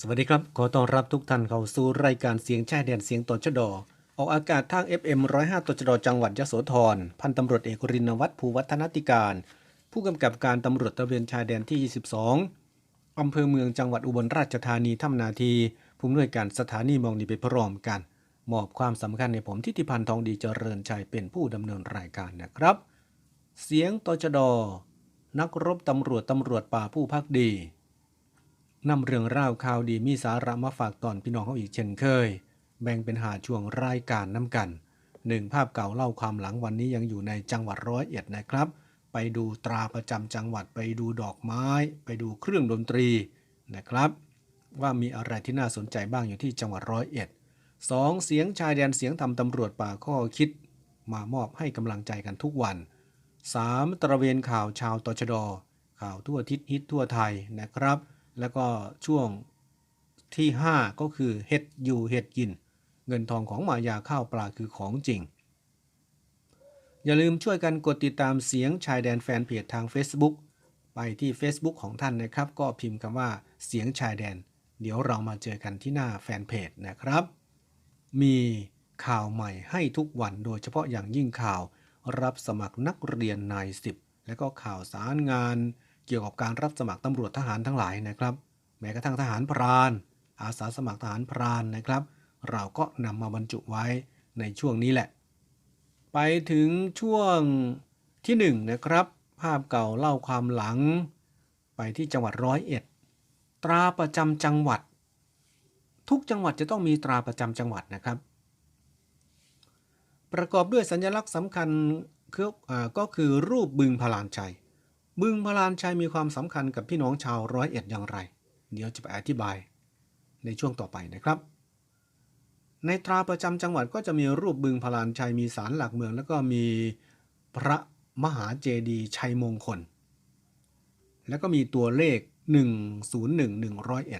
สวัสดีครับ ขอต้อนรับทุกท่านเข้าสู่รายการเสียงแช่แดนเสียงตชดออกอากาศทาง FM 105ตชดจังหวัดยโสธร พันตำรวจเอกรินวัฒน์ภูวัฒนติการ ผู้กำกับการตำรวจตะเวนชายแดนที่ 22อำเภอเมืองจังหวัดอุบลราชธานีทำหนาที ผู้อำนวยการสถานีมองดีไปพร้อมกัน มอบความสำคัญในผมทิติพันธ์ทองดีเจริญชัยเป็นผู้ดำเนินรายการนะครับ เสียงตชด นักรบตำรวจตำรวจป่าผู้พักดี นำเรื่องราวข่าวดีมีสาระมาฝากตอนพี่น้องเขาอีกเช่นเคย แบ่งเป็นหาช่วงรายการน้ำกันหนึ่งภาพเก่าเล่าความหลังวันนี้ยังอยู่ในจังหวัดร้อยเอ็ดนะครับ ไปดูตราประจำจังหวัดไปดูดอกไม้ ไปดูเครื่องดนตรีนะครับ ว่ามีอะไรที่น่าสนใจบ้างอยู่ที่จังหวัดร้อยเอ็ดสองเสียงชายแดนเสียงทำตำรวจป่าข้อคิด มามอบให้กำลังใจกันทุกวัน 3. ตระเวนข่าวชาวตชดข่าวทั่วทิศฮิตทั่วไทยนะครับ แล้วก็ช่วงที่ 5 ก็คือเห็ดอยู่เห็ดกิน เงินทองของมายาข้าวปลาคือของจริง อย่าลืมช่วยกันกดติดตามเสียงชายแดนแฟนเพจทาง Facebook ไปที่ Facebook ของท่านนะครับ ก็พิมพ์คำว่าเสียงชายแดน เดี๋ยวเรามาเจอกันที่หน้าแฟนเพจนะครับ มีข่าวใหม่ให้ทุกวันโดยเฉพาะอย่างยิ่งข่าว รับสมัครนักเรียนนายสิบและก็ข่าวสารงาน เกี่ยวกับการรับสมัครตำรวจทหารทั้งหลายนะครับ แม้กระทั่งทหารพรานอาสาสมัครทหารพรานนะครับ เราก็นำมาบรรจุไว้ในช่วงนี้แหละ ไปถึงช่วงที่หนึ่งนะครับ ภาพเก่าเล่าความหลัง ไปที่จังหวัดร้อยเอ็ดตราประจำจังหวัด ทุกจังหวัดจะต้องมีตราประจำจังหวัดนะครับ ประกอบด้วยสัญลักษณ์สำคัญก็คือรูปบึงพลานชัย บึงพลานชัยมีความสำคัญกับพี่น้องชาวร้อยเอ็ดอย่างไร เดี๋ยวจะไปอธิบายในช่วงต่อไปนะครับ ในตราประจำจังหวัดก็จะมีรูปบึงพลานชัยมีศาลหลักเมือง แล้วก็มีพระมหาเจดีย์ชัยมงคล แล้วก็มีตัวเลข 101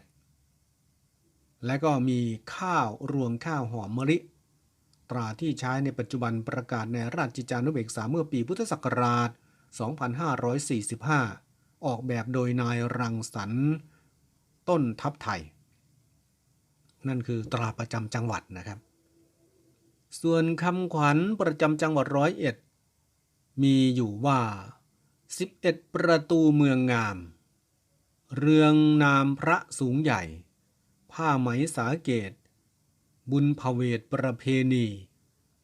101และก็มีข้าวรวงข้าวหอมมะลิตราที่ใช้ในปัจจุบันประกาศในราชกิจจานุเบกษาเมื่อปีพุทธศักราช 2545 ออกแบบโดยนายรังสรรค์ต้นทับไทย นั่นคือตราประจำจังหวัดนะครับ ส่วนคำขวัญประจำจังหวัดร้อยเอ็ดมีอยู่ว่า 11 ประตูเมืองงาม เรืองนามพระสูงใหญ่ ผ้าไหมสาเกต บุญพเวทประเพณี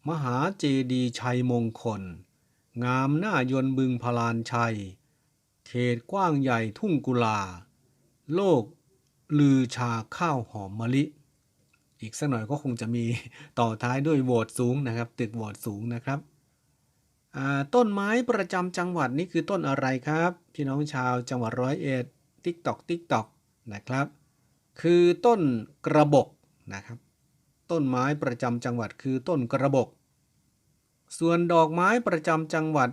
มหาเจดีชัยมงคล งามหน้ายนบึงพลานชัย เขตกว้างใหญ่ทุ่งกุลา โลก ลือชาข้าวหอมมะลิ อีกสักหน่อยก็คงจะมีต่อท้ายด้วยโหวตสูงนะครับ ติดโหวตสูงนะครับ ต้นไม้ประจำจังหวัดนี่คือต้นอะไรครับ พี่น้องชาวจังหวัดร้อยเอ็ดติ๊กตอกติ๊กตอกนะครับ คือต้นกระบกนะครับ ต้นไม้ประจำจังหวัดคือต้นกระบก ส่วนดอกไม้ประจำจังหวัด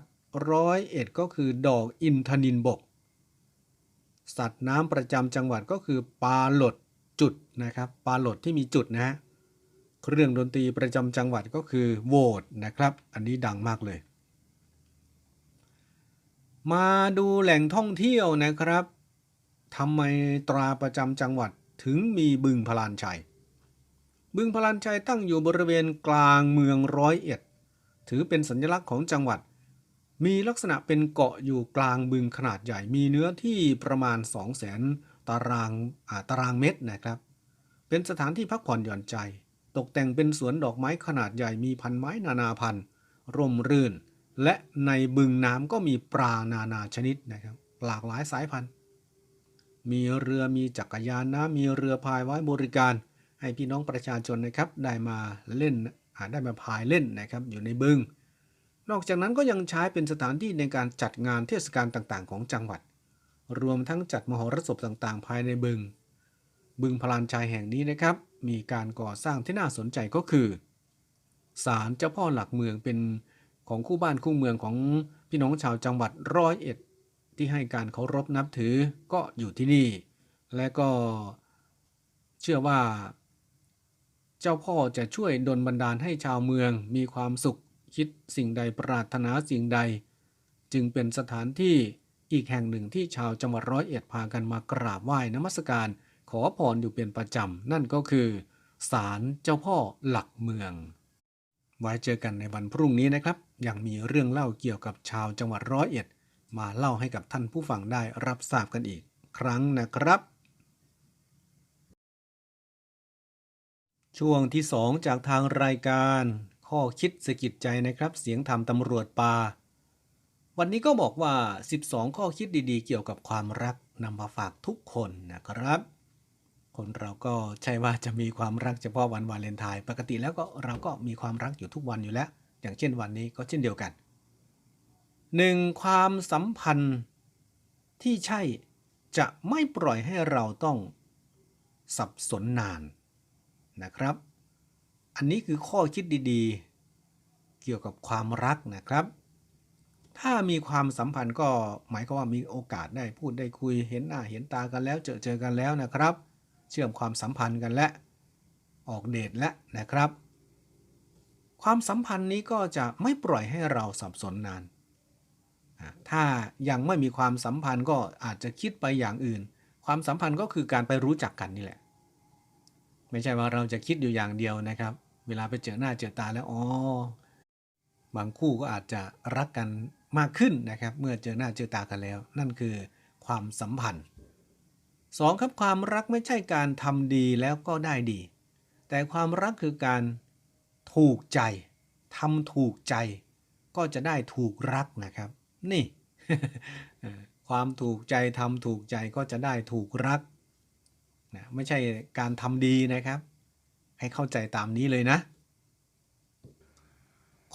ร้อยเอ็ดก็คือดอกอินทนินบก สัตว์น้ำประจำจังหวัดก็คือปลาหลดจุดนะครับปลาหลดที่มีจุดนะฮะเครื่องดนตรีประจำจังหวัดก็คือโวตนะครับ อันนี้ดังมากเลย มาดูแหล่งท่องเที่ยวนะครับทำไมตราประจำจังหวัดถึงมีบึงพลานชัย บึงพลานชัยตั้งอยู่บริเวณกลางเมืองร้อยเอ็ด ถือเป็นสัญลักษณ์ของจังหวัด มีลักษณะเป็นเกาะอยู่กลางบึงขนาดใหญ่ มีเนื้อที่ประมาณ 2 0 0 0 0 0ตารางาตารางเมตรนะครับ เป็นสถานที่พักผ่อนหย่อนใจ ตกแต่งเป็นสวนดอกไม้ขนาดใหญ่มีพันไม้นานาพันธุ์ร่มรื่น และในบึงน้ำก็มีปลานานาชนิดนะครับ หลากหลายสายพันธุ์ มีเรือมีจักรยานน้ำมีเรือพายไว้บริการ ให้พี่น้องประชาชนนะครับได้มาเล่น อ่าได้มาพายเล่นนะครับอยู่ในบึง นอกจากนั้นก็ยังใช้เป็นสถานที่ในการจัดงานเทศกาลต่างๆ ของจังหวัด รวมทั้งจัดมหรสพต่างๆ ภายในบึง บึงพลานชัยแห่งนี้นะครับ มีการก่อสร้างที่น่าสนใจก็คือศาลเจ้าพ่อหลักเมืองเป็นของคู่บ้านคู่เมืองของพี่น้องชาวจังหวัดร้อยเอ็ดที่ให้การเคารพนับถือก็อยู่ที่นี่ และก็เชื่อว่า เจ้าพ่อจะช่วยดลบันดาลให้ชาวเมืองมีความสุขคิดสิ่งใดปรารถนาสิ่งใด จึงเป็นสถานที่อีกแห่งหนึ่งที่ชาวจังหวัดร้อยเอ็ดพากันมากราบไหว้นมัสการ ขอพรอยู่เป็นประจำ นั่นก็คือศาลเจ้าพ่อหลักเมือง ไว้เจอกันในวันพรุ่งนี้นะครับ ยังมีเรื่องเล่าเกี่ยวกับชาวจังหวัดร้อยเอ็ด มาเล่าให้กับท่านผู้ฟังได้รับทราบกันอีก ครั้งนะครับ ช่วงที่ 2 จากทางรายการ ข้อคิดสะกิดใจนะครับ เสียงธรรมตำรวจปาวันนี้ก็บอกว่า 12 ข้อคิดดีๆ เกี่ยวกับความรักนำมาฝากทุกคนนะครับ คนเราก็ใช่ว่าจะมีความรักเฉพาะวันวาเลนไทน์ปกติแล้วก็เราก็มีความรักอยู่ทุกวันอยู่แล้ว อย่างเช่นวันนี้ก็เช่นเดียวกัน 1. ความสัมพันธ์ที่ใช่จะไม่ปล่อยให้เราต้องสับสนนาน นะครับ อันนี้คือข้อคิดดีๆ เกี่ยวกับความรักนะครับ ถ้ามีความสัมพันธ์ก็หมายความว่ามีโอกาสได้พูดได้คุยเห็นหน้าเห็นตากันแล้วเจอเจอกันแล้วนะครับ เชื่อมความสัมพันธ์กันและ ออกเดทแล้วนะครับ ความสัมพันธ์นี้ก็จะไม่ปล่อยให้เราสับสนนานถ้ายังไม่มีความสัมพันธ์ก็อาจจะคิดไปอย่างอื่น ความสัมพันธ์ก็คือการไปรู้จักกันนี่แหละ ไม่ใช่ว่าเราจะคิดอยู่อย่างเดียวนะครับ เวลาไปเจอหน้าเจอตาแล้วอ๋อบางคู่ก็อาจจะรักกันมากขึ้นนะครับ เมื่อเจอหน้าเจอตากันแล้ว นั่นคือความสัมพันธ์สองครับความรักไม่ใช่การทำดีแล้วก็ได้ดี แต่ความรักคือการถูกใจทำถูกใจ ก็จะได้ถูกรักนะครับ นี่ ความถูกใจทำถูกใจก็จะได้ถูกรัก นะไม่ใช่การทำดีนะครับ ให้เข้าใจตามนี้เลยนะ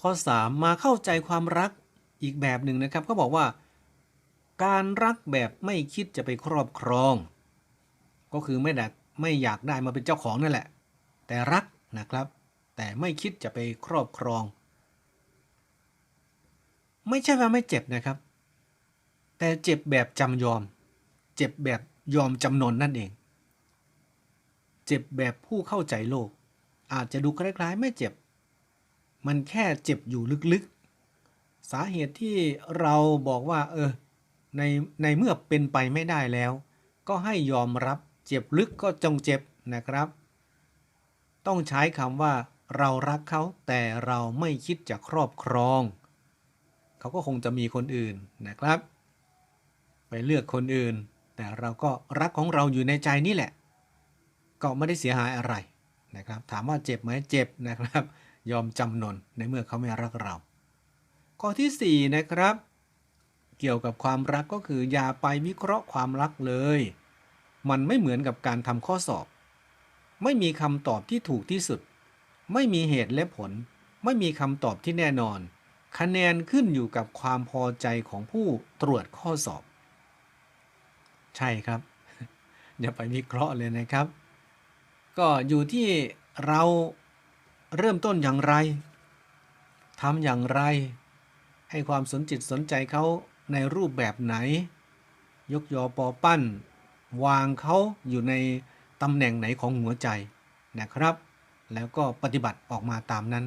ข้อ 3 มาเข้าใจความรักอีกแบบหนึ่งนะครับเขาบอกว่า การรักแบบไม่คิดจะไปครอบครอง ก็คือไม่ได้ไม่อยากได้มาเป็นเจ้าของนั่นแหละ แต่รักนะครับ แต่ไม่คิดจะไปครอบครอง ไม่ใช่ว่าไม่เจ็บนะครับ แต่เจ็บแบบจำยอม เจ็บแบบยอมจำนนนั่นเอง เจ็บแบบผู้เข้าใจโลก อาจจะดูคล้ายๆไม่เจ็บ มันแค่เจ็บอยู่ลึกๆ สาเหตุที่เราบอกว่า เออ ในในเมื่อเป็นไปไม่ได้แล้ว ก็ให้ยอมรับเจ็บลึกก็จงเจ็บนะครับ ต้องใช้คำว่าเรารักเขาแต่เราไม่คิดจะครอบครอง เขาก็คงจะมีคนอื่นนะครับ ไปเลือกคนอื่น แต่เราก็รักของเราอยู่ในใจนี่แหละ ก็ไม่ได้เสียหายอะไรนะครับ ถามว่าเจ็บไหมเจ็บนะครับ ยอมจำนนในเมื่อเขาไม่รักเรา ข้อที่4นะครับ เกี่ยวกับความรักก็คืออย่าไปวิเคราะห์ความรักเลย มันไม่เหมือนกับการทำข้อสอบ ไม่มีคำตอบที่ถูกที่สุด ไม่มีเหตุและผล ไม่มีคำตอบที่แน่นอน คะแนนขึ้นอยู่กับความพอใจของผู้ตรวจข้อสอบ ใช่ครับ อย่าไปวิเคราะห์เลยนะครับ ก็อยู่ที่เราเริ่มต้นอย่างไรทำอย่างไร ให้ความสนจิตสนใจเขาในรูปแบบไหน ยกยอปอปั้น วางเขาอยู่ในตำแหน่งไหนของหัวใจนะครับ แล้วก็ปฏิบัติออกมาตามนั้น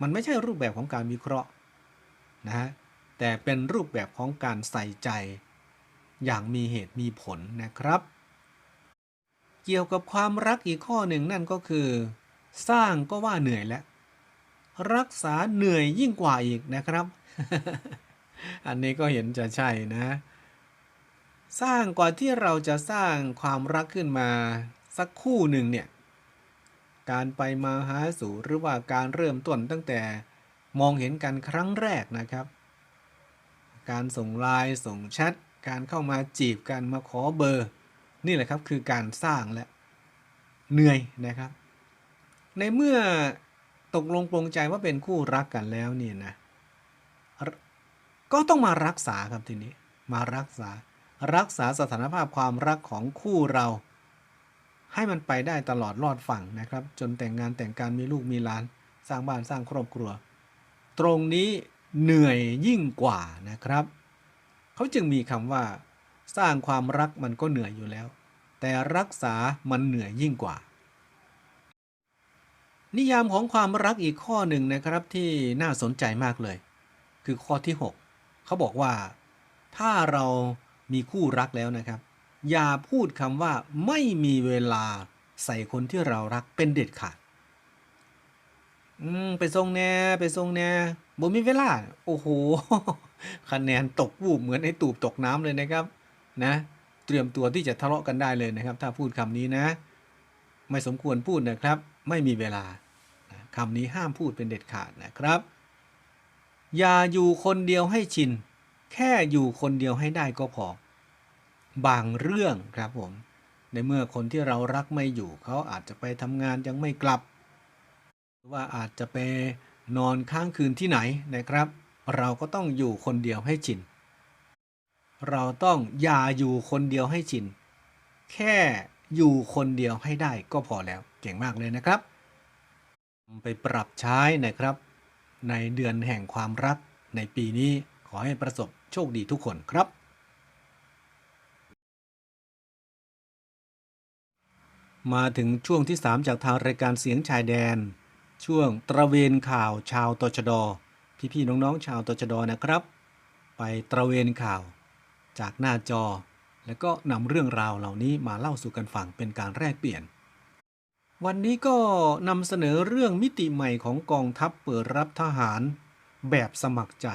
มันไม่ใช่รูปแบบของการวิเคราะห์นะฮะแต่เป็นรูปแบบของการใส่ใจ อย่างมีเหตุมีผลนะครับ เกี่ยวกับความรักอีกข้อหนึ่งนั่นก็คือ สร้างก็ว่าเหนื่อยแล้ว รักษาเหนื่อยยิ่งกว่าอีกนะครับ อันนี้ก็เห็นจะใช่นะ สร้างกว่าที่เราจะสร้างความรักขึ้นมาสักคู่หนึ่งเนี่ย การไปมาหาสู่หรือว่าการเริ่มต้นตั้งแต่มองเห็นกันครั้งแรกนะครับ การส่งไลน์ส่งแชทการเข้ามาจีบกันมาขอเบอร์ นี่แหละครับคือการสร้างและเหนื่อยนะครับ ในเมื่อตกลงปลงใจว่าเป็นคู่รักกันแล้วเนี่ยนะ ก็ต้องมารักษาครับทีนี้ มารักษารักษาสถานภาพความรักของคู่เรา ให้มันไปได้ตลอดรอดฝั่งนะครับ จนแต่งงานแต่งการมีลูกมีหลาน สร้างบ้านสร้างครอบครัว ตรงนี้เหนื่อยยิ่งกว่านะครับ เขาจึงมีคำว่า สร้างความรักมันก็เหนื่อยอยู่แล้ว แต่รักษามันเหนื่อยยิ่งกว่า นิยามของความรักอีกข้อหนึ่งนะครับที่น่าสนใจมากเลย คือข้อที่ 6 เขาบอกว่า ถ้าเรามีคู่รักแล้วนะครับ อย่าพูดคำว่าไม่มีเวลาใส่คนที่เรารักเป็นเด็ดขาด อืม ไปส่งแน่ ไปส่งแน่บ่มีเวลา โอ้โห คะแนนตกวูบเหมือนไอ้ตูบตกน้ำเลยนะครับ นะเตรียมตัวที่จะทะเลาะกันได้เลยนะครับ ถ้าพูดคำนี้นะ ไม่สมควรพูดนะครับ ไม่มีเวลาคำนี้ห้ามพูดเป็นเด็ดขาดนะครับ อย่าอยู่คนเดียวให้ชิน แค่อยู่คนเดียวให้ได้ก็พอบางเรื่องครับผม ในเมื่อคนที่เรารักไม่อยู่ เขาอาจจะไปทำงานยังไม่กลับหรือว่าอาจจะไปนอนค้างคืนที่ไหนนะครับ เราก็ต้องอยู่คนเดียวให้ชิน เราต้องอย่าอยู่คนเดียวให้ชิน แค่อยู่คนเดียวให้ได้ก็พอแล้ว เก่งมากเลยนะครับ ไปปรับใช้นะครับ ในเดือนแห่งความรักในปีนี้ขอให้ประสบโชคดีทุกคนครับ มาถึงช่วงที่ 3 จากทางรายการเสียงชายแดน ช่วงตระเวนข่าวชาวตชด พี่ๆน้องๆชาวตชดนะครับ ไปตระเวนข่าว จากหน้าจอ แล้วก็นำเรื่องราวเหล่านี้มาเล่าสู่กันฟังเป็นการแลกเปลี่ยน วันนี้ก็นำเสนอเรื่องมิติใหม่ของกองทัพเปิดรับทหาร แบบสมัครใจ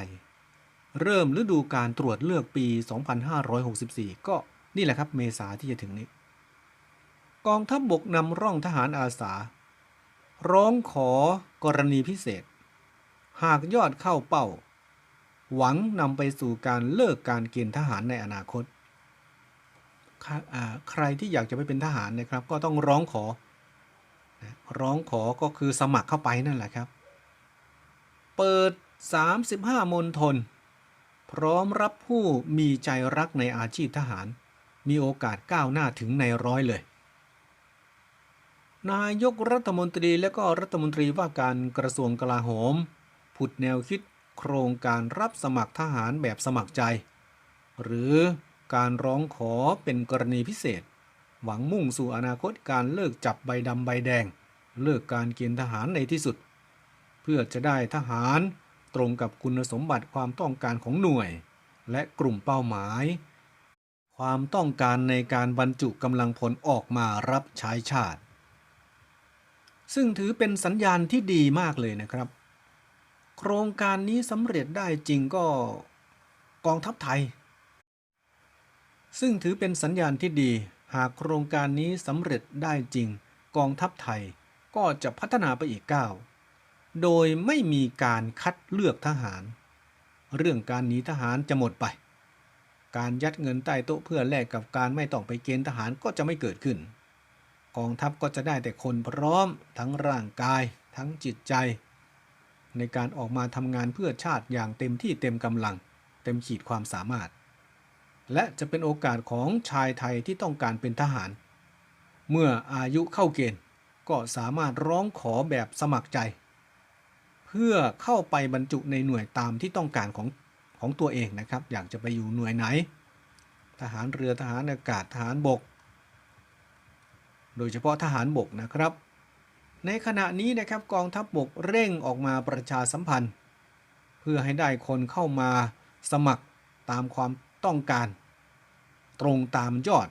เริ่มฤดูการตรวจเลือกปี 2564 ก็นี่แหละครับเมษาที่จะถึงนี้ กองทัพบบกนำร่องทหารอาสา ร้องขอกรณีพิเศษ หากยอดเข้าเป้า หวังนำไปสู่การเลิกการเกณฑ์ทหารในอนาคต ใครที่อยากจะไปเป็นทหารนะครับ ก็ต้องร้องขอ ร้องขอก็คือสมัครเข้าไปนั่นแหละครับ เปิด 35 มณฑลพร้อมรับผู้มีใจรักในอาชีพทหาร มีโอกาสก้าวหน้าถึงในร้อยเลย นายกรัฐมนตรีและก็รัฐมนตรีว่าการกระทรวงกลาโหม ผุดแนวคิด โครงการรับสมัครทหารแบบสมัครใจ หรือการร้องขอเป็นกรณีพิเศษ หวังมุ่งสู่อนาคตการเลิกจับใบดำใบแดง เลิกการเกณฑ์ทหารในที่สุด เพื่อจะได้ทหารตรงกับคุณสมบัติความต้องการของหน่วย และกลุ่มเป้าหมาย ความต้องการในการบรรจุกำลังพลออกมารับใช้ชาติ ซึ่งถือเป็นสัญญาณที่ดีมากเลยนะครับ โครงการนี้สำเร็จได้จริงก็กองทัพไทย ซึ่งถือเป็นสัญญาณที่ดี หากโครงการนี้สำเร็จได้จริง กองทัพไทยก็จะพัฒนาไปอีกก้าวโดยไม่มีการคัดเลือกทหาร เรื่องการหนีทหารจะหมดไป การยัดเงินใต้โต๊ะเพื่อแลกกับการไม่ต้องไปเกณฑ์ทหารก็จะไม่เกิดขึ้น กองทัพก็จะได้แต่คนพร้อมทั้งร่างกาย ทั้งจิตใจ ในการออกมาทำงานเพื่อชาติอย่างเต็มที่เต็มกำลัง เต็มขีดความสามารถ และจะเป็นโอกาสของชายไทยที่ต้องการเป็นทหาร เมื่ออายุเข้าเกณฑ์ก็สามารถร้องขอแบบสมัครใจ เพื่อเข้าไปบรรจุในหน่วยตามที่ต้องการของของตัวเองนะครับ อยากจะไปอยู่หน่วยไหน ทหารเรือทหารอากาศทหารบก โดยเฉพาะทหารบกนะครับ ในขณะนี้นะครับกองทัพบบกเร่งออกมาประชาสัมพันธ์ เพื่อให้ได้คนเข้ามาสมัครตามความต้องการ ตรงตามยอด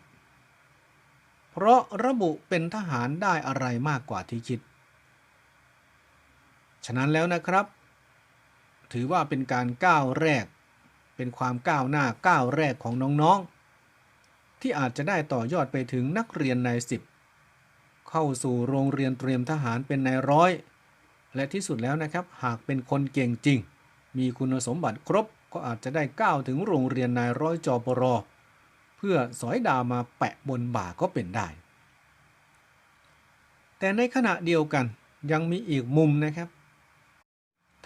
เพราะระบุเป็นทหารได้อะไรมากกว่าที่คิด ฉะนั้นแล้วนะครับ ถือว่าเป็นการก้าวแรก เป็นความก้าวหน้าก้าวแรกของน้องๆ ที่อาจจะได้ต่อยอดไปถึงนักเรียนในสิบ เข้าสู่โรงเรียนเตรียมทหารเป็นนายร้อย และที่สุดแล้วนะครับ หากเป็นคนเก่งจริง มีคุณสมบัติครบก็อาจจะได้ก้าวถึงโรงเรียนนายร้อยจปรเพื่อสอยดาวมาแปะบนบ่าก็เป็นได้ แต่ในขณะเดียวกันยังมีอีกมุมนะครับ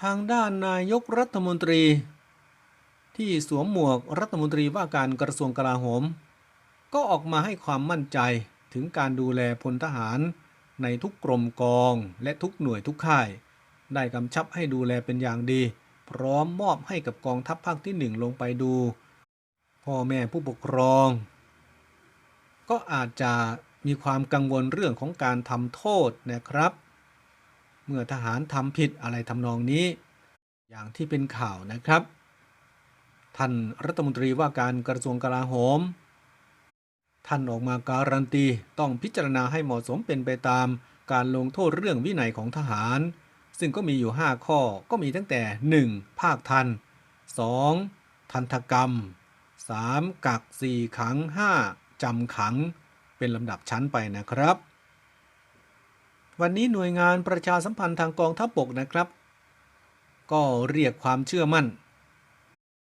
ทางด้านนายกรัฐมนตรี ที่สวมหมวกรัฐมนตรีว่าการกระทรวงกลาโหม ก็ออกมาให้ความมั่นใจ ถึงการดูแลพลทหารในทุกกรมกองและทุกหน่วยทุกค่าย ได้กำชับให้ดูแลเป็นอย่างดี พร้อมมอบให้กับกองทัพภาคที่หนึ่งลงไปดู พ่อแม่ผู้ปกครอง ก็อาจจะมีความกังวลเรื่องของการทำโทษนะครับ เมื่อทหารทำผิดอะไรทำนองนี้ อย่างที่เป็นข่าวนะครับ ท่านรัฐมนตรีว่าการกระทรวงกลาโหม ท่านออกมาการันตีต้องพิจารณาให้เหมาะสมเป็นไปตาม การลงโทษเรื่องวินัยของทหาร ซึ่งก็มีอยู่ 5 ข้อก็มีตั้งแต่ 1. ภาคทัน 2. ทันทกรรม 3. กัก 4 ขัง 5. จำขัง เป็นลำดับชั้นไปนะครับ วันนี้หน่วยงานประชาสัมพันธ์ทางกองทัพบกนะครับ ก็เรียกความเชื่อมั่น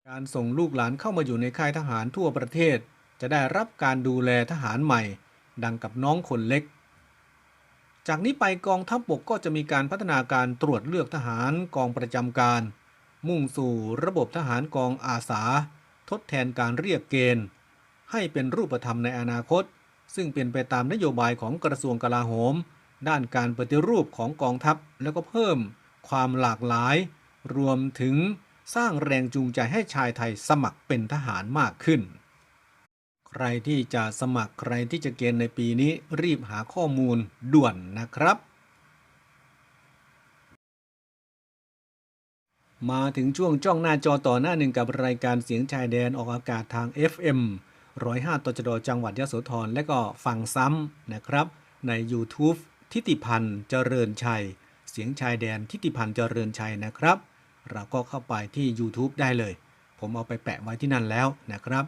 การส่งลูกหลานเข้ามาอยู่ในค่ายทหารทั่วประเทศ จะได้รับการดูแลทหารใหม่ ดังกับน้องคนเล็ก จากนี้ไปกองทัพบบกก็จะมีการพัฒนาการตรวจเลือกทหารกองประจำการ มุ่งสู่ระบบทหารกองอาสา ทดแทนการเรียกเกณฑ์ ให้เป็นรูปธรรมในอนาคต ซึ่งเป็นไปตามนโยบายของกระทรวงกลาโหม ด้านการปฏิรูปของกองทัพแล้วก็เพิ่ม ความหลากหลาย รวมถึงสร้างแรงจูงใจให้ชายไทยสมัครเป็นทหารมากขึ้น รที่จะสมัครใครที่จะเกณฑ์ในปีนี้รีบหาข้อมูลด่วนนะครับ มาถึงช่วงจ้องหน้าจอต่อหน้าหนึ่งกับรายการเสียงชายแดนออกอากาศทาง FM 105ตจดจังหวัดยโสธรและก็ฟังซ้ำนะครับ ใน YouTube ทิติพันธ์เจริญชัย เสียงชายแดนทิติพันธ์เจริญชัยนะครับ เราก็เข้าไปที่ YouTube ได้เลย ผมเอาไปแปะไว้ที่นั่นแล้วนะครับ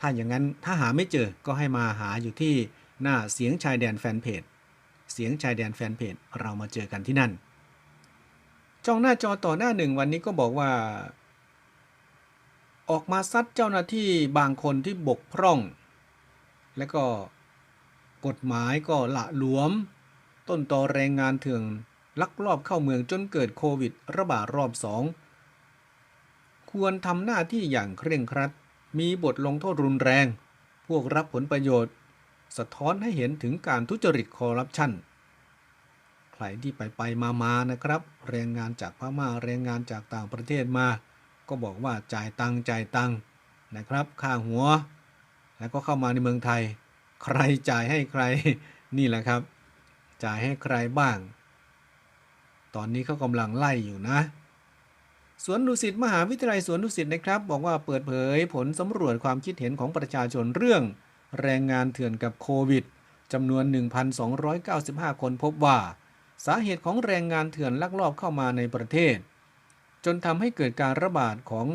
ถ้าอย่างนั้นถ้าหาไม่เจอก็ให้มาหาอยู่ที่หน้าเสียงชายแดนแฟนเพจ เสียงชายแดนแฟนเพจเรามาเจอกันที่นั่น จ้องหน้าจอต่อหน้าหนึ่งวันนี้ก็บอกว่า ออกมาซัดเจ้าหน้าที่บางคนที่บกพร่อง และก็กฎหมายก็ละหลวม ต้นตอแรงงานเถื่อนลักลอบเข้าเมืองจนเกิดโควิด ระบาดรอบสองควรทำหน้าที่อย่างเคร่งครัด มีบทลงโทษรุนแรง พวกรับผลประโยชน์ สะท้อนให้เห็นถึงการทุจริตคอร์รัปชันใครที่ไปไปมามานะครับ แรงงานจากพม่าแรงงานจากต่างประเทศมา ก็บอกว่าจ่ายตังจ่ายตังนะครับ ค่าหัว แล้วก็เข้ามาในเมืองไทย ใครจ่ายให้ใครนี่แหละครับ จ่ายให้ใครบ้าง ตอนนี้เขากำลังไล่อยู่นะ สวนดุสิตมหาวิทยาลัยสวนดุสิตนะครับ บอกว่าเปิดเผยผลสำรวจความคิดเห็นของประชาชนเรื่อง แรงงานเถื่อนกับโควิดจำนวน 1,295 คนพบว่า สาเหตุของแรงงานเถื่อนลักลอบเข้ามาในประเทศ จนทำให้เกิดการระบาดของ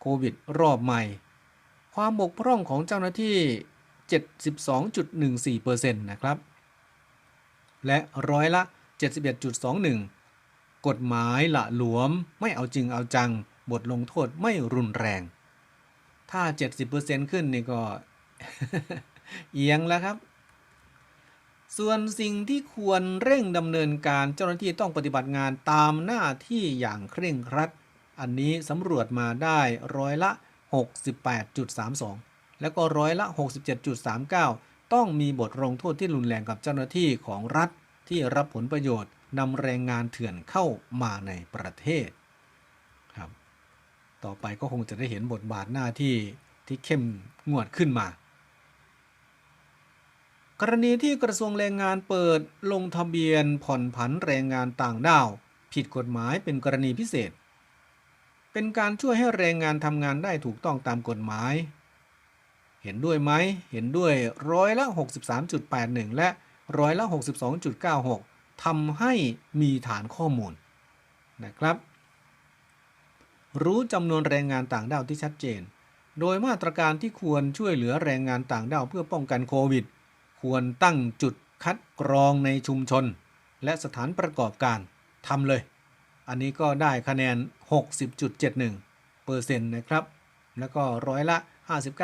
โควิดรอบใหม่ ความบกพร่องของเจ้าหน้าที่ 72.14%นะครับ และร้อยละ 71.21 กฎหมายละหลวม ไม่เอาจริงเอาจัง บทลงโทษไม่รุนแรง ถ้า 70%ขึ้นนี่ก็ เอียงแล้วครับ ส่วนสิ่งที่ควรเร่งดำเนินการเจ้าหน้าที่ต้องปฏิบัติงานตามหน้าที่อย่างเคร่งครัด อันนี้สำรวจมาได้ร้อยละ 68.32 แล้วก็ร้อยละ 67.39 ต้องมีบทลงโทษที่รุนแรงกับเจ้าหน้าที่ของรัฐที่รับผลประโยชน์ นำแรงงานเถื่อนเข้ามาในประเทศครับ ต่อไปก็คงจะได้เห็นบทบาทหน้าที่ที่เข้มงวดขึ้นมา กรณีที่กระทรวงแรงงานเปิดลงทะเบียนผ่อนผันแรงงานต่างด้าว ผิดกฎหมายเป็นกรณีพิเศษ เป็นการช่วยให้แรงงานทำงานได้ถูกต้องตามกฎหมาย เห็นด้วยไหม เห็นด้วยร้อยละ 63.81 และร้อยละ 62.96 ทำให้มีฐานข้อมูลนะครับ รู้จำนวนแรงงานต่างด้าวที่ชัดเจน โดยมาตรการที่ควรช่วยเหลือแรงงานต่างด้าวเพื่อป้องกันโควิด ควรตั้งจุดคัดกรองในชุมชน และสถานประกอบการทำเลย อันนี้ก็ได้คะแนน 60.71เปอร์เซ็นต์นะครับ แล้วก็ร้อยละ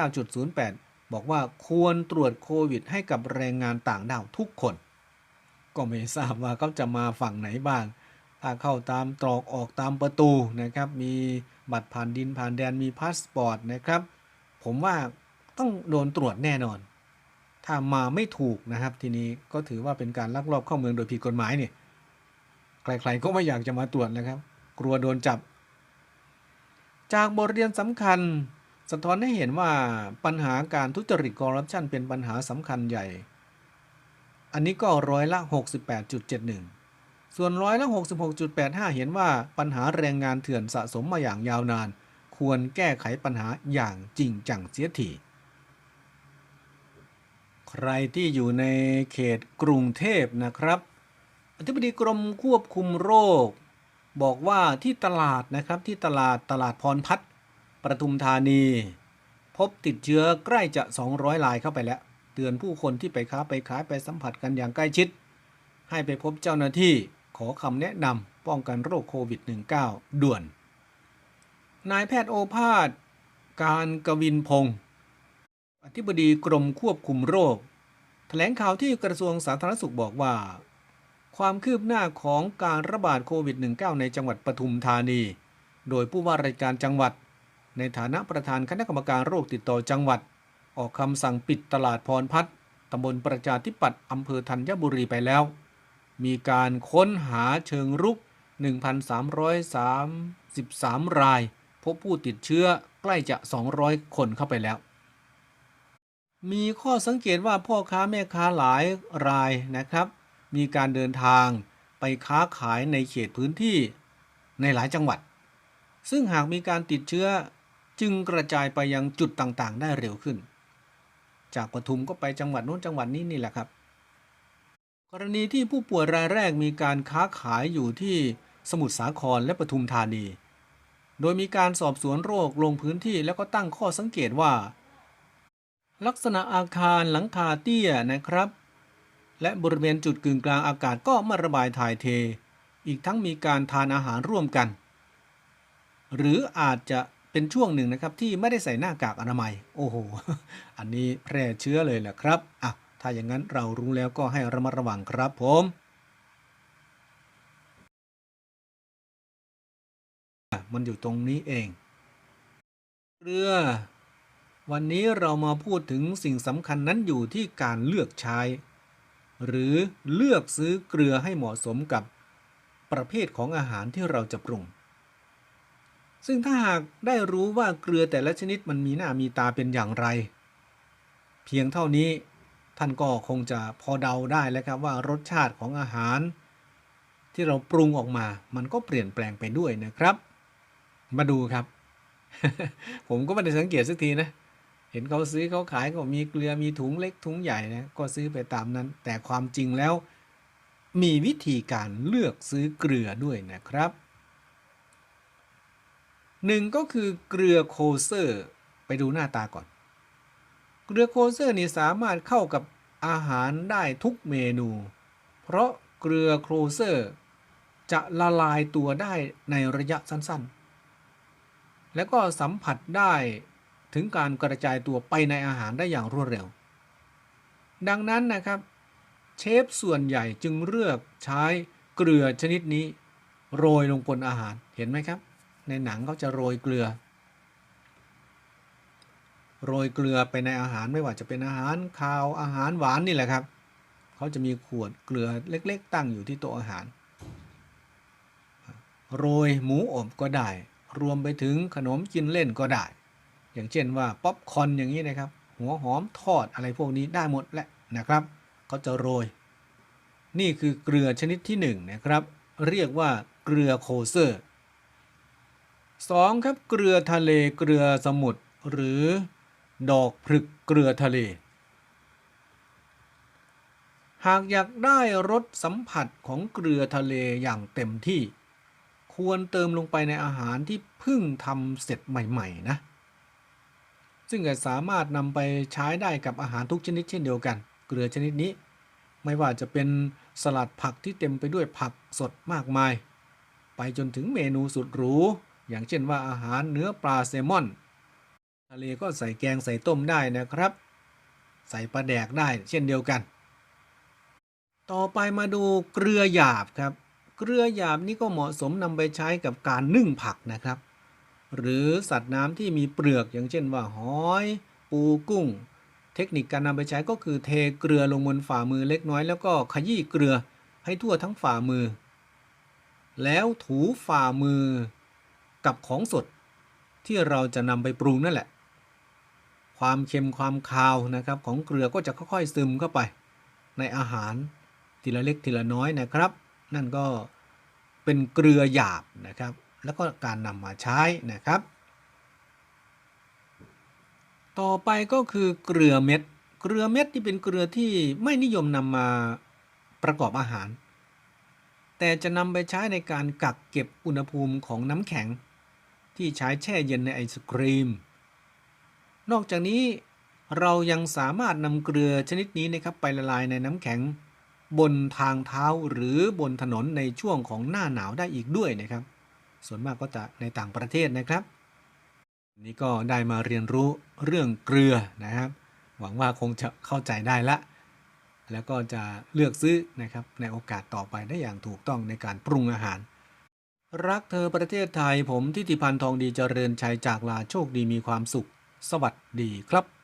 59.08 บอกว่าควรตรวจโควิดให้กับแรงงานต่างด้าวทุกคน ก็ไม่ทราบว่าเขาจะมาฝั่งไหนบ้าง ถ้าเข้าตามตรอกออกตามประตูนะครับ มีบัตรผ่านดินผ่านแดนมีพาสปอร์ตนะครับ ผมว่าต้องโดนตรวจแน่นอน ถ้ามาไม่ถูกนะครับ ทีนี้ก็ถือว่าเป็นการลักลอบเข้าเมืองโดยผิดกฎหมายเนี่ยใครๆก็ไม่อยากจะมาตรวจนะครับ กลัวโดนจับ จากบทเรียนสำคัญ สะท้อนให้เห็นว่าปัญหาการทุจริตคอร์รัปชันเป็นปัญหาสำคัญใหญ่ อันนี้ก็ร้อยละ 68.71 ส่วนร้อยละ 66.85 เห็นว่าปัญหาแรงงานเถื่อนสะสมมาอย่างยาวนาน ควรแก้ไขปัญหาอย่างจริงจังเสียทีใครที่อยู่ในเขตกรุงเทพนะครับอธิบดีกรมควบคุมโรค บอกว่าที่ตลาดนะครับที่ตลาดตลาดพรพัฒน์ปทุมธานี พบติดเชื้อใกล้จะ 200รายเข้าไปแล้ว เตือนผู้คนที่ไปค้าไปขายไปสัมผัสกันอย่างใกล้ชิด ให้ไปพบเจ้าหน้าที่ขอคำแนะนำป้องกันโรคโควิด -19 ด่วน นายแพทย์โอภาส การกวินพงศ์อธิบดีกรมควบคุมโรค แถลงข่าวที่กระทรวงสาธารณสุขบอกว่า ความคืบหน้าของการระบาดโควิด -19 ในจังหวัดปทุมธานี โดยผู้ว่าราชการจังหวัด ในฐานะประธานคณะกรรมการโรคติดต่อจังหวัด ออกคำสั่งปิดตลาดพรพัฒน์ตำบลประชาธิปัตย์อำเภอธัญบุรีไปแล้ว มีการค้นหาเชิงรุก 1,333 ราย พบผู้ติดเชื้อใกล้จะ 200 คนเข้าไปแล้ว มีข้อสังเกตว่าพ่อค้าแม่ค้าหลายรายนะครับ มีการเดินทางไปค้าขายในเขตพื้นที่ในหลายจังหวัด ซึ่งหากมีการติดเชื้อจึงกระจายไปยังจุดต่างๆ ได้เร็วขึ้น จากปทุมก็ไปจังหวัดโน้นจังหวัดนี้นี่แหละครับ กรณีที่ผู้ป่วยรายแรกมีการค้าขายอยู่ที่สมุทรสาครและปทุมธานี โดยมีการสอบสวนโรคลงพื้นที่แล้วก็ตั้งข้อสังเกตว่า ลักษณะอาคารหลังคาเตี้ยนะครับ และบริเวณจุดกึ่งกลางอากาศก็ม่ระบายถ่ายเท อีกทั้งมีการทานอาหารร่วมกัน หรืออาจจะ เป็นช่วงหนึ่งนะครับที่ไม่ได้ใส่หน้ากากอนามัย โอ้โห อันนี้แพร่เชื้อเลยแหละครับอะถ้าอย่างนั้นเรารู้แล้วก็ให้ระมัดระวังครับผมมันอยู่ตรงนี้เองเกลือวันนี้เรามาพูดถึงสิ่งสำคัญนั้นอยู่ที่การเลือกใช้ หรือเลือกซื้อเกลือให้เหมาะสมกับประเภทของอาหารที่เราจะปรุง ซึ่งถ้าหากได้รู้ว่าเกลือแต่ละชนิดมันมีหน้ามีตาเป็นอย่างไร เพียงเท่านี้ท่านก็คงจะพอเดาได้แล้วครับว่ารสชาติของอาหาร ที่เราปรุงออกมามันก็เปลี่ยนแปลงไปด้วยนะครับ มาดูครับ ผมก็ไม่ได้สังเกตสักทีนะ เห็นเขาซื้อเขาขายก็มีเกลือมีถุงเล็กถุงใหญ่นะก็ซื้อไปตามนั้น แต่ความจริงแล้ว มีวิธีการเลือกซื้อเกลือด้วยนะครับ หนึ่งก็คือเกลือโคเซอร์ ไปดูหน้าตาก่อน เกลือโคเซอร์นี่สามารถเข้ากับอาหารได้ทุกเมนู เพราะเกลือโคเซอร์ จะละลายตัวได้ในระยะสั้นๆ และก็สัมผัสได้ถึงการกระจายตัวไปในอาหารได้อย่างรวดเร็ว ดังนั้นนะครับ เชฟส่วนใหญ่จึงเลือกใช้เกลือชนิดนี้ โรยลงบนอาหารเห็นไหมครับ ในหนังเขาจะโรยเกลือ โรยเกลือไปในอาหารไม่ว่าจะเป็นอาหารคาวอาหารหวานนี่แหละครับเขาจะมีขวดเกลือเล็ก ๆ ตั้งอยู่ที่โต๊ะอาหาร โรยหมูอบก็ได้ รวมไปถึงขนมกินเล่นก็ได้ อย่างเช่นว่าป๊อปคอร์นอย่างนี้นะครับ หัวหอมทอดอะไรพวกนี้ได้หมดแหละนะครับเขาจะโรย นี่คือเกลือชนิดที่1นะครับ เรียกว่าเกลือโคเซอร์ 2. ครับเกลือทะเลเกลือสมุทรหรือ ดอกผลึกเกลือทะเล หากอยากได้รสสัมผัสของเกลือทะเลอย่างเต็มที่ ควรเติมลงไปในอาหารที่เพิ่งทำเสร็จใหม่ๆนะ ซึ่งก็สามารถนำไปใช้ได้กับอาหารทุกชนิดเช่นเดียวกัน เกลือชนิดนี้ ไม่ว่าจะเป็นสลัดผักที่เต็มไปด้วยผักสดมากมาย ไปจนถึงเมนูสุดหรู อย่างเช่นว่าอาหารเนื้อปลาแซลมอน ทะเลก็ใส่แกงใส่ต้มได้นะครับ ใส่ปลาแดกได้เช่นเดียวกัน ต่อไปมาดูเกลือหยาบครับ เกลือหยาบนี่ก็เหมาะสมนำไปใช้กับการนึ่งผักนะครับ หรือสัตว์น้ำที่มีเปลือกอย่างเช่นว่าหอย ปูกุ้ง เทคนิคการนำไปใช้ก็คือเทเกลือลงบนฝ่ามือเล็กน้อย แล้วก็ขยี้เกลือให้ทั่วทั้งฝ่ามือ แล้วถูฝ่ามือ กับของสดที่เราจะนำไปปรุงนั่นแหละ ความเค็มความคาวนะครับของเกลือก็จะค่อยๆซึมเข้าไป ในอาหารทีละเล็กทีละน้อยนะครับ นั่นก็เป็นเกลือหยาบนะครับ แล้วก็การนำมาใช้นะครับ ต่อไปก็คือเกลือเม็ด เกลือเม็ดที่เป็นเกลือที่ไม่นิยมนำมาประกอบอาหาร แต่จะนำไปใช้ในการกักเก็บอุณหภูมิของน้ำแข็ง ที่ใช้แช่เย็นในไอศครีม นอกจากนี้เรายังสามารถนำเกลือชนิดนี้นะครับไปละลายในน้ำแข็ง บนทางเท้าหรือบนถนนในช่วงของหน้าหนาวได้อีกด้วยนะครับ ส่วนมากก็จะในต่างประเทศนะครับ นี่ก็ได้มาเรียนรู้เรื่องเกลือนะครับ หวังว่าคงจะเข้าใจได้ละ แล้วก็จะเลือกซื้อนะครับในโอกาสต่อไปได้อย่างถูกต้องในการปรุงอาหาร รักเธอประเทศไทยผมทิติพันธ์ทองดีเจริญชัยจากลาโชคดีมีความสุข สวัสดีครับ